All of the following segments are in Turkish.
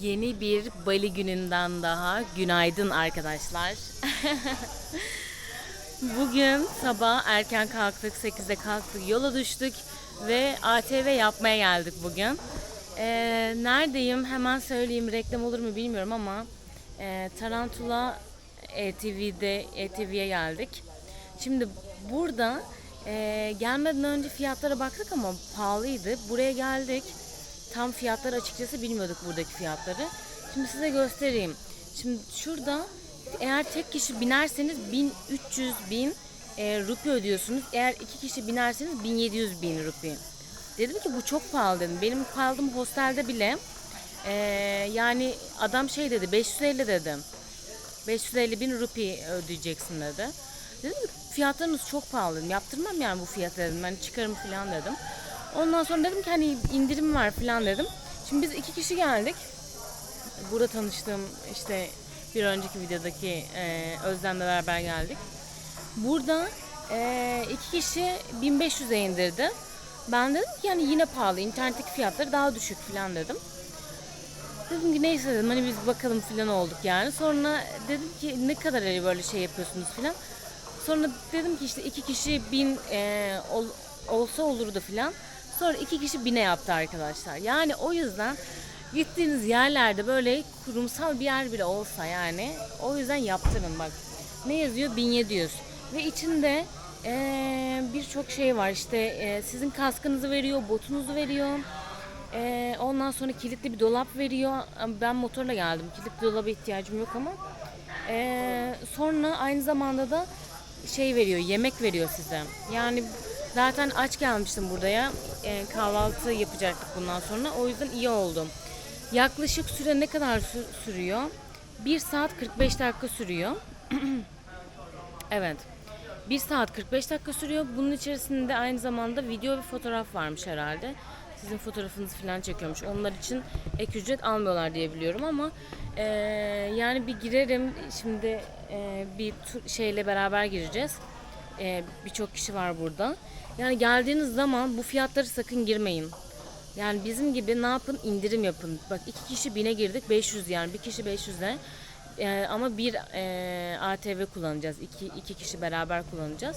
Yeni bir Bali gününden daha günaydın arkadaşlar. Bugün sabah erken kalktık, 8'de kalktık, yola düştük ve ATV yapmaya geldik bugün. Ee, neredeyim hemen söyleyeyim reklam olur mu bilmiyorum ama e, Tarantula ETV'de ETV'ye geldik. Şimdi burada e, gelmeden önce fiyatlara baktık ama pahalıydı. Buraya geldik. Tam fiyatları açıkçası bilmiyorduk buradaki fiyatları. Şimdi size göstereyim. Şimdi şurada eğer tek kişi binerseniz 1300 bin e, rupi ödüyorsunuz. Eğer iki kişi binerseniz 1700 bin rupi. Dedim ki bu çok pahalı dedim. Benim kaldığım hostelde bile e, yani adam şey dedi 550 dedim. 550 bin rupi ödeyeceksin dedi. Dedim ki fiyatlarınız çok pahalı dedim. Yaptırmam yani bu fiyatı dedim. Ben çıkarım falan dedim. Ondan sonra dedim ki hani indirim var falan dedim. Şimdi biz iki kişi geldik. Burada tanıştığım işte bir önceki videodaki e, Özlem'le beraber geldik. Burada e, iki kişi 1500'e indirdi. Ben dedim ki yani yine pahalı. internetteki fiyatları daha düşük falan dedim. Dedim ki neyse dedim hani biz bakalım falan olduk yani. Sonra dedim ki ne kadar hani böyle şey yapıyorsunuz falan. Sonra dedim ki işte iki kişi bin e, ol, olsa olurdu falan. Sonra iki kişi bine yaptı arkadaşlar. Yani o yüzden gittiğiniz yerlerde böyle kurumsal bir yer bile olsa yani o yüzden yaptırın bak. Ne yazıyor? 1700. Ve içinde eee, birçok şey var işte eee, sizin kaskınızı veriyor, botunuzu veriyor. Eee, ondan sonra kilitli bir dolap veriyor. Ben motorla geldim. Kilitli dolaba ihtiyacım yok ama. Eee, sonra aynı zamanda da şey veriyor, yemek veriyor size. Yani zaten aç gelmiştim buraya. Eee, kahvaltı yapacaktık bundan sonra. O yüzden iyi oldum. Yaklaşık süre ne kadar sü- sürüyor? 1 saat 45 dakika sürüyor. evet. 1 saat 45 dakika sürüyor. Bunun içerisinde aynı zamanda video ve fotoğraf varmış herhalde. Sizin fotoğrafınızı falan çekiyormuş. Onlar için ek ücret almıyorlar diye biliyorum ama eee, yani bir girerim. Şimdi eee, bir şeyle beraber gireceğiz. Eee, Birçok kişi var burada. Yani geldiğiniz zaman bu fiyatları sakın girmeyin. Yani bizim gibi ne yapın indirim yapın. Bak iki kişi bine girdik 500 yani bir kişi 500'e. Ee, ama bir e, ATV kullanacağız. İki, iki kişi beraber kullanacağız.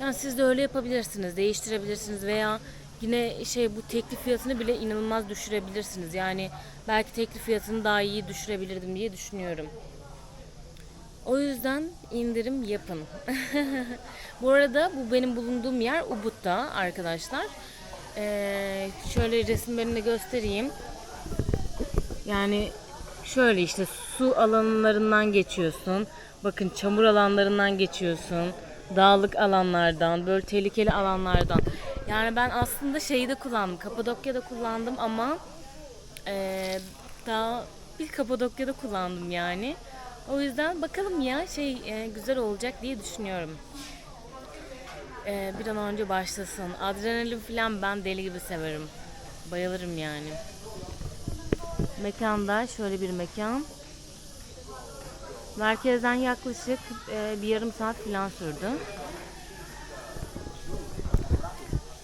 Yani siz de öyle yapabilirsiniz. Değiştirebilirsiniz veya yine şey bu teklif fiyatını bile inanılmaz düşürebilirsiniz. Yani belki teklif fiyatını daha iyi düşürebilirdim diye düşünüyorum. O yüzden indirim yapın. bu arada bu benim bulunduğum yer Ubud'da arkadaşlar. Ee, şöyle resimlerini göstereyim. Yani şöyle işte su alanlarından geçiyorsun. Bakın çamur alanlarından geçiyorsun. Dağlık alanlardan, böyle tehlikeli alanlardan. Yani ben aslında şeyi de kullandım. Kapadokya'da kullandım ama eee, daha bir Kapadokya'da kullandım yani. O yüzden bakalım ya şey e, güzel olacak diye düşünüyorum. Ee, bir an önce başlasın. Adrenalin falan ben deli gibi severim. Bayılırım yani. Mekanda şöyle bir mekan. Merkezden yaklaşık e, bir yarım saat falan sürdü.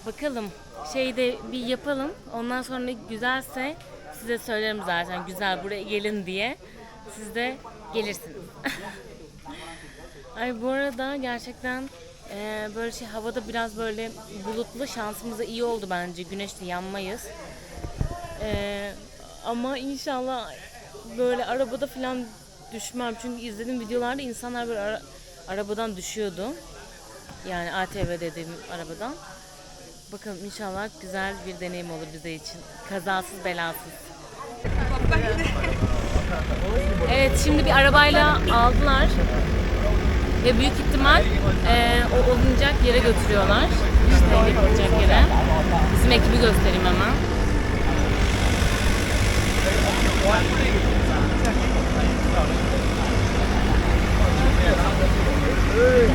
Bakalım şeyde bir yapalım. Ondan sonra güzelse size söylerim zaten güzel buraya gelin diye. Siz de gelirsiniz. Ay bu arada gerçekten e, böyle şey havada biraz böyle bulutlu şansımıza iyi oldu bence. Güneşte yanmayız. E, ama inşallah böyle arabada falan düşmem. Çünkü izlediğim videolarda insanlar böyle ara- arabadan düşüyordu. Yani ATV dediğim arabadan. Bakalım inşallah güzel bir deneyim olur bize için. Kazasız belasız. Evet şimdi bir arabayla aldılar ve büyük ihtimal e, o olunacak yere götürüyorlar. İşte yapılacak yere. Bizim ekibi göstereyim hemen. Evet.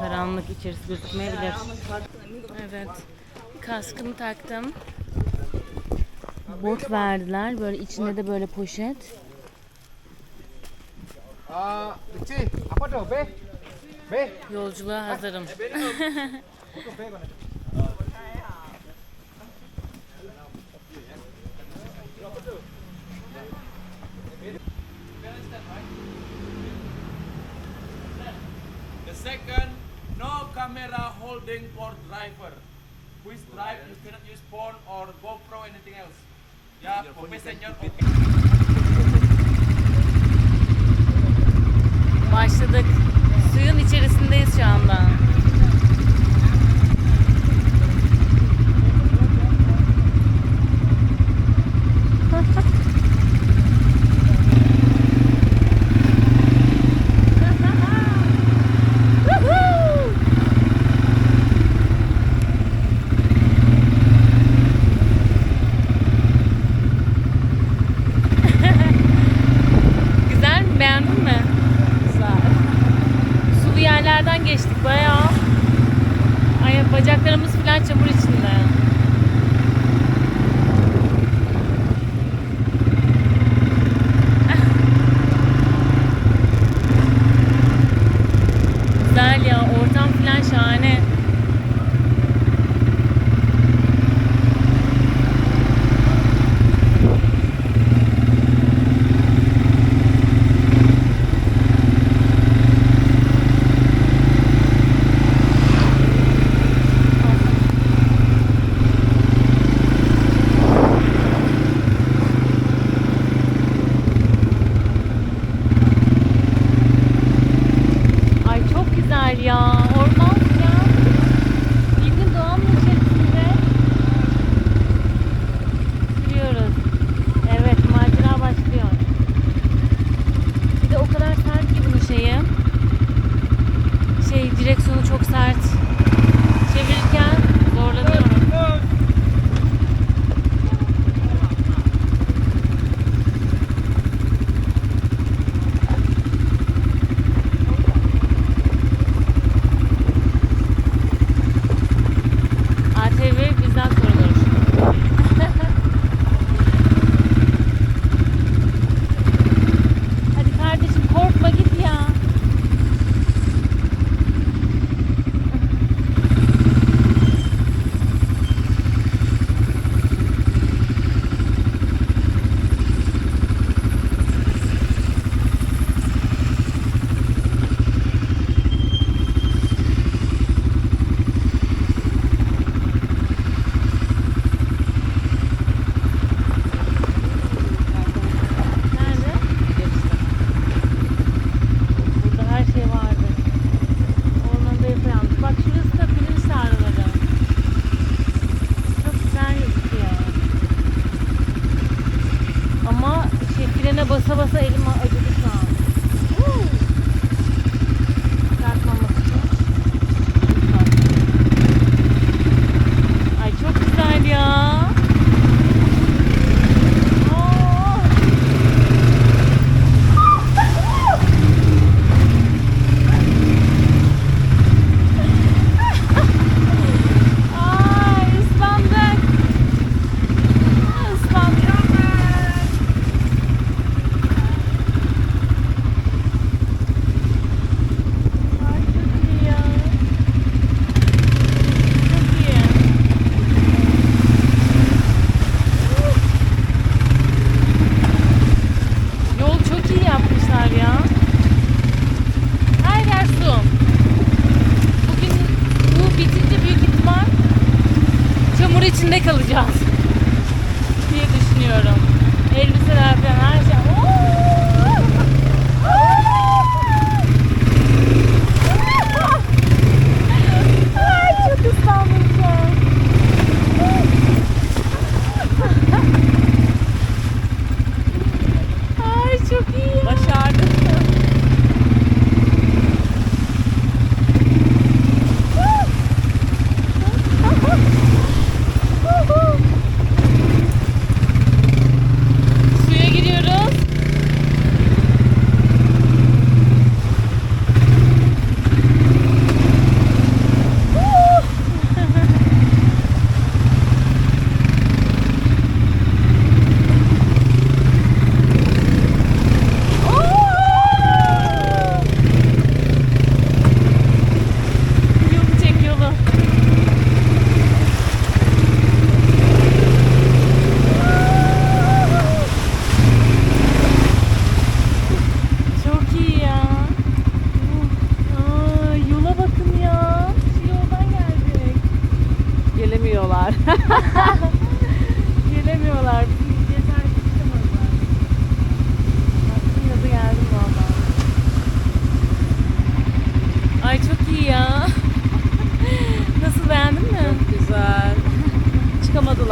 Karanlık içerisi gözükmeyebilir. Evet. Kaskımı taktım. Bot verdiler. Böyle içinde de böyle poşet. Yolculuğa hazırım. holding for driver. Who drive, you cannot use phone or GoPro, anything else. Yeah, for. Başladık. Suyun içerisindeyiz şu anda.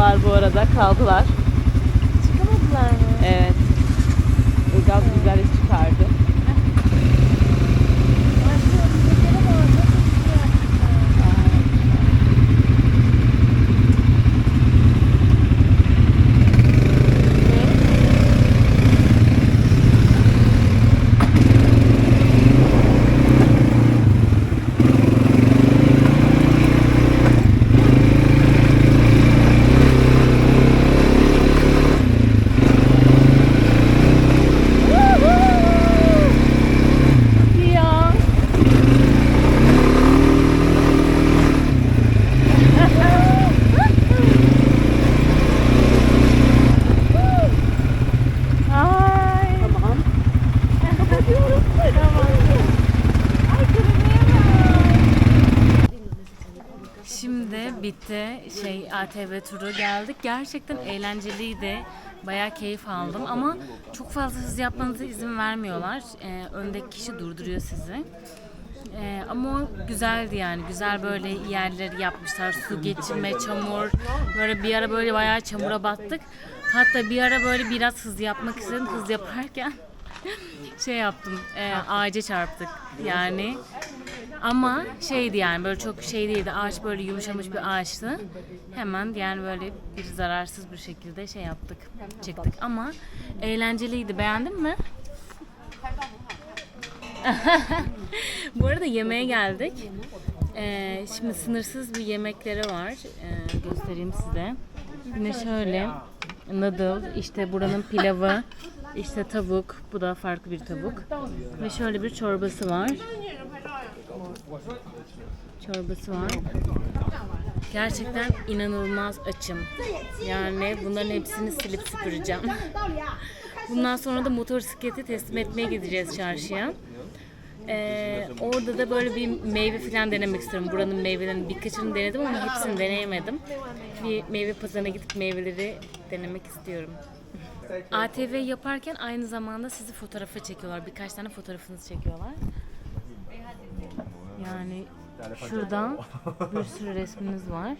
Çıkamadılar bu arada, kaldılar. Çıkamadılar mı? Evet. Ilgaz güzel iş çıkardı. Ay şu örümceklere bak. Nasıl güzel yapmışlar. İyi ya. Ay. Tamam. Kapatıyorum. Tamam. Ay kırmaya bak. Şimdi bitti. Şey ATV turu geldik. Gerçekten eğlenceliydi. Bayağı keyif aldım ama çok fazla hız yapmanıza izin vermiyorlar. Ee, öndeki kişi durduruyor sizi. Ee, ama güzeldi yani. Güzel böyle yerleri yapmışlar. Su geçirme, çamur. Böyle bir ara böyle bayağı çamura battık. Hatta bir ara böyle biraz hız yapmak istedim. Hız yaparken şey yaptım. E, ağaca çarptık yani. Ama şeydi yani böyle çok şey değildi. Ağaç böyle yumuşamış bir ağaçtı. Hemen yani böyle bir zararsız bir şekilde şey yaptık. Çıktık ama eğlenceliydi. Beğendin mi? Bu arada yemeğe geldik. Ee, şimdi sınırsız bir yemekleri var. Ee, göstereyim size. Yine şöyle noodle, işte buranın pilavı, işte tavuk, bu da farklı bir tavuk. Ve şöyle bir çorbası var. Çorbası var. Gerçekten inanılmaz açım. Yani bunların hepsini silip süpüreceğim. Bundan sonra da motosikleti teslim etmeye gideceğiz çarşıya. Ee, orada da böyle bir meyve falan denemek istiyorum. Buranın meyvelerini birkaçını denedim ama hepsini deneyemedim. Bir meyve pazarına gidip meyveleri denemek istiyorum. ATV yaparken aynı zamanda sizi fotoğrafa çekiyorlar. Birkaç tane fotoğrafınızı çekiyorlar. Yani şurada bir sürü resminiz var.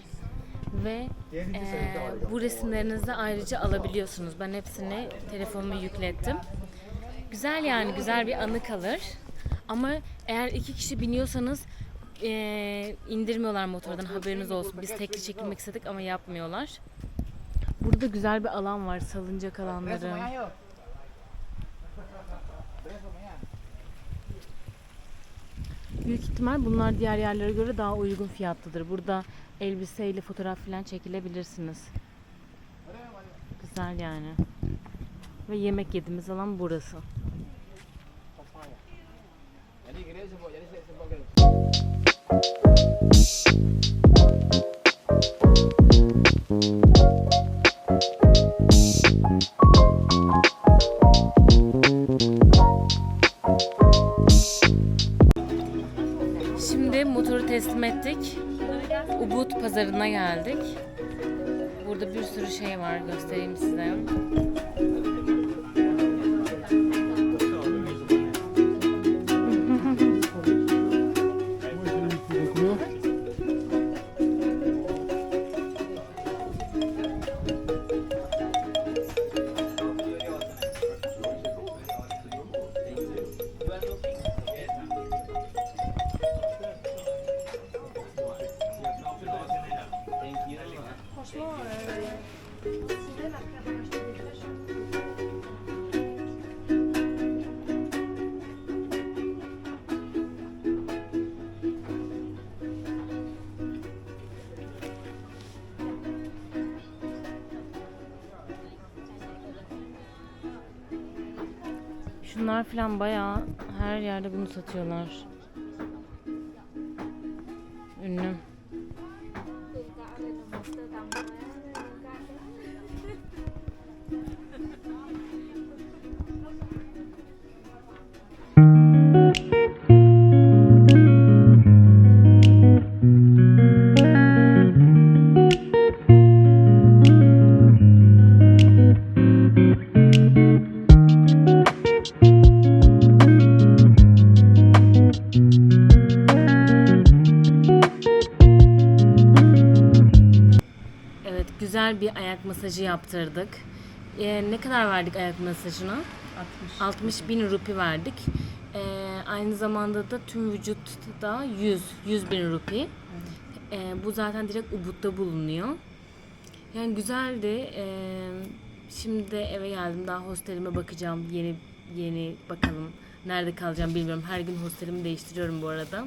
Ve eee, bu resimlerinizi de ayrıca alabiliyorsunuz. Ben hepsini telefonuma yüklettim. Güzel yani güzel bir anı kalır. Ama eğer iki kişi biniyorsanız eee, indirmiyorlar motordan haberiniz olsun. Biz tekli çekilmek istedik ama yapmıyorlar. Burada güzel bir alan var salıncak alanları. Büyük ihtimal bunlar diğer yerlere göre daha uygun fiyatlıdır. Burada elbiseyle fotoğraf falan çekilebilirsiniz. Güzel yani. Ve yemek yediğimiz alan burası. Jadi kira sebut jadi saya sebut Şunlar falan bayağı her yerde bunu satıyorlar. Ayak masajı yaptırdık. Ee, ne kadar verdik ayak masajına? 60. 60 bin rupi verdik. Ee, aynı zamanda da tüm vücutta 100, 100 bin rupi. Ee, bu zaten direkt Ubud'da bulunuyor. Yani güzeldi. Ee, şimdi de eve geldim. Daha hostelime bakacağım. Yeni yeni bakalım. Nerede kalacağım bilmiyorum. Her gün hostelimi değiştiriyorum bu arada.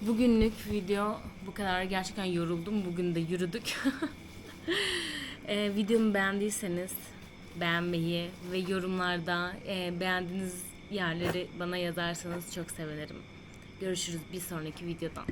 Bugünlük video bu kadar. Gerçekten yoruldum. Bugün de yürüdük. Ee, videomu beğendiyseniz beğenmeyi ve yorumlarda e, beğendiğiniz yerleri bana yazarsanız çok sevinirim. Görüşürüz bir sonraki videodan.